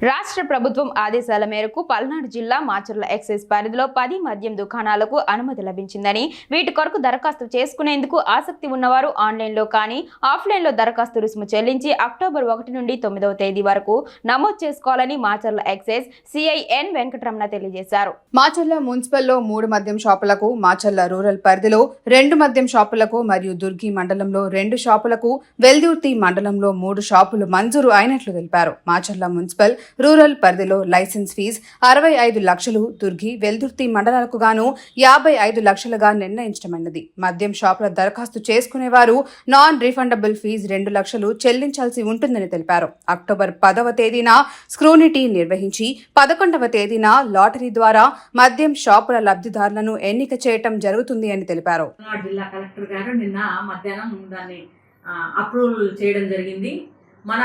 రాష్ట్ర ప్రభుత్వం ఆదేశాల మేరకు పల్నాడు జిల్లా మాచర్ల ఎక్సైజ్ పరిధిలో పది మద్యం దుకాణాలకు అనుమతి లభించిందని వీటి కొరకు దరఖాస్తు చేసుకునేందుకు ఆసక్తి ఉన్నవారు ఆన్లైన్లో కానీ ఆఫ్లైన్లో దరఖాస్తు రుసుము చెల్లించి అక్టోబర్ ఒకటి నుండి తొమ్మిదవ తేదీ వరకు నమోదు చేసుకోవాలని మాచర్ల ఎక్సైజ్ సిఐఎన్ వెంకటరమణ తెలియజేశారు. మాచర్ల మున్సిపల్లో మూడు మద్యం షాపులకు మాచర్ల రూరల్ పరిధిలో రెండు మద్యం షాపులకు మరియు దుర్గి మండలంలో రెండు షాపులకు వెల్దుర్తి మండలంలో మూడు షాపులు మంజూరు అయినట్లు తెలిపారు. మాచర్ల మున్సిపల్ రూరల్ పరిధిలో లైసెన్స్ ఫీజు అరవై ఐదు లక్షలు దుర్గి వెల్దుర్తి మండలాలకు గాను యాభై ఐదు లక్షలుగా నిర్ణయించడమైనది మద్యం షాపుల దరఖాస్తు చేసుకునేవారు నాన్ రిఫండబుల్ ఫీజు రెండు లక్షలు చెల్లించాల్సి ఉంటుందని తెలిపారు. అక్టోబర్ పదవ తేదీన స్క్రూనిటీ నిర్వహించి పదకొండవ తేదీన లాటరీ ద్వారా మద్యం షాపుల లబ్ధిదారులను ఎన్నిక చేయటం జరుగుతుంది అని తెలిపారు. జిల్లా కలెక్టర్ గారు నిన్న మధ్యాహ్నం దాన్ని అప్రూవల్ చేయడం జరిగింది. మన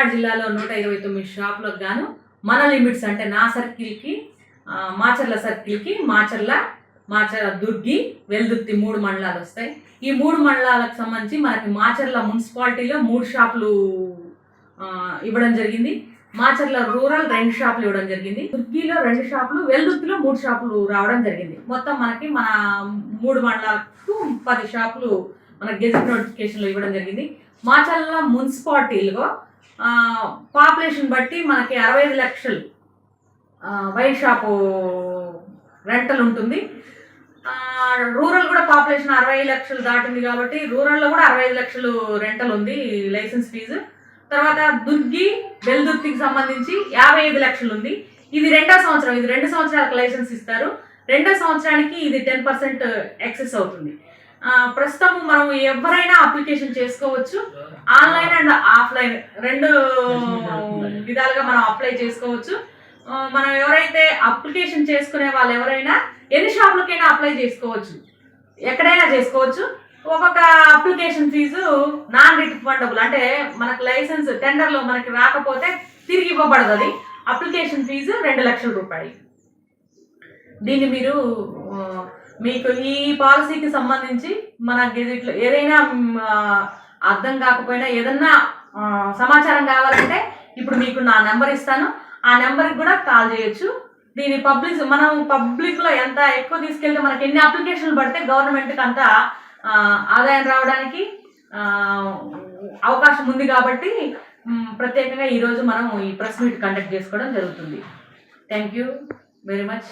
పల్నాడు జిల్లాలో నూట ఇరవై తొమ్మిది షాపులకు గాను మన లిమిట్స్ అంటే నా సర్కిల్కి మాచర్ల సర్కిల్కి మాచర్ల మాచర్ల దుర్గి వెల్దుర్తి మూడు మండలాలు వస్తాయి. ఈ మూడు మండలాలకు సంబంధించి మనకి మాచర్ల మున్సిపాలిటీలో మూడు షాపులు ఇవ్వడం జరిగింది. మాచర్ల రూరల్ రెండు షాపులు ఇవ్వడం జరిగింది. దుర్గిలో రెండు షాపులు వెల్దుర్తిలో మూడు షాపులు రావడం జరిగింది. మొత్తం మనకి మన మూడు మండలాలకు పది షాపులు మన గెజిట్ నోటిఫికేషన్లో ఇవ్వడం జరిగింది. మాచర్ల మున్సిపాలిటీలో పాపులేషన్ బట్టి మనకి అరవై ఐదు లక్షలు వైన్ షాపు రెంటల్ ఉంటుంది. రూరల్ కూడా పాపులేషన్ అరవై లక్షలు దాటింది కాబట్టి రూరల్లో కూడా అరవై ఐదు లక్షలు రెంటల్ ఉంది లైసెన్స్ ఫీజు తర్వాత దుర్గి బెల్దుర్తికి సంబంధించి యాభై ఐదు లక్షలు ఉంది. ఇది రెండో సంవత్సరం ఇది రెండు సంవత్సరాలకు లైసెన్స్ ఇస్తారు. రెండో సంవత్సరానికి ఇది టెన్ పర్సెంట్ ఎక్సెస్ అవుతుంది. ప్రస్తుతం మనం ఎవరైనా అప్లికేషన్ చేసుకోవచ్చు. ఆన్లైన్ అండ్ ఆఫ్లైన్ రెండు విధాలుగా మనం అప్లై చేసుకోవచ్చు. మనం ఎవరైతే అప్లికేషన్ చేసుకునే వాళ్ళు ఎవరైనా ఎన్ని షాపులకైనా అప్లై చేసుకోవచ్చు. ఎక్కడైనా చేసుకోవచ్చు. ఒక్కొక్క అప్లికేషన్ ఫీజు నాన్ రిఫండబుల్ అంటే మనకు లైసెన్స్ టెండర్లో మనకి రాకపోతే తిరిగి ఇవ్వబడదు అది అప్లికేషన్ ఫీజు రెండు లక్షల రూపాయలు. దీన్ని మీరు మీకు ఈ పాలసీకి సంబంధించి మన గెజిట్లో ఏదైనా అర్థం కాకపోయినా ఏదన్నా సమాచారం కావాలంటే ఇప్పుడు మీకు నా నెంబర్ ఇస్తాను. ఆ నెంబర్కి కూడా కాల్ చేయొచ్చు. దీని పబ్లిక్ మనం పబ్లిక్లో ఎంత ఎక్కువ తీసుకెళ్తే మనకి ఎన్ని అప్లికేషన్లు పడితే గవర్నమెంట్కి అంత ఆదాయం రావడానికి అవకాశం ఉంది కాబట్టి ప్రత్యేకంగా ఈరోజు మనం ఈ ప్రెస్ మీట్ కండక్ట్ చేసుకోవడం జరుగుతుంది. Thank you very much.